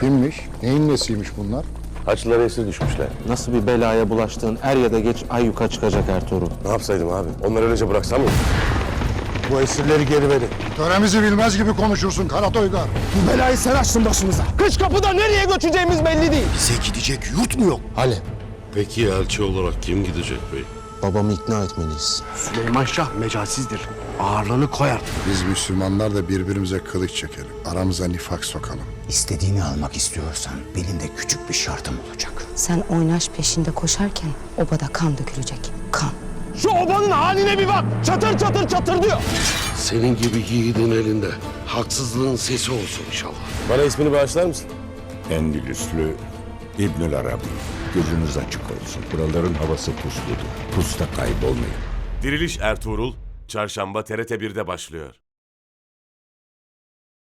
Kimmiş? Neyin nesiymiş bunlar? Haçlılara esir düşmüşler. Nasıl bir belaya bulaştığın er ya da geç ayyuka çıkacak Ertuğrul. Ne yapsaydım abi? Onları öylece bıraksam mı? Bu esirleri geri verin. Töremizi bilmez gibi konuşursun Kara Toygar. Bu belayı sen açtın başımıza. Kış kapıda nereye göçeceğimiz belli değil. Bize gidecek yurt mu yok? Ali, Peki elçi olarak kim gidecek bey? babamı ikna etmeliyiz. Süleyman Şah mecalsizdir. Ağırlığını koyar. Biz Müslümanlar da birbirimize kılıç çekelim. Aramıza nifak sokalım. İstediğini almak istiyorsan benim de küçük bir şartım olacak. Sen oynaş peşinde koşarken obada kan dökülecek. Kan. Şu obanın haline bir bak. Çatır çatır çatır diyor. Senin gibi yiğidin elinde haksızlığın sesi olsun inşallah. Bana ismini bağışlar mısın? Endülüslü İbnül Arabi. Gözünüz açık olsun. Buraların havası pusludur. Pusta kaybolmayın. Diriliş Ertuğrul, Çarşamba TRT 1'de başlıyor.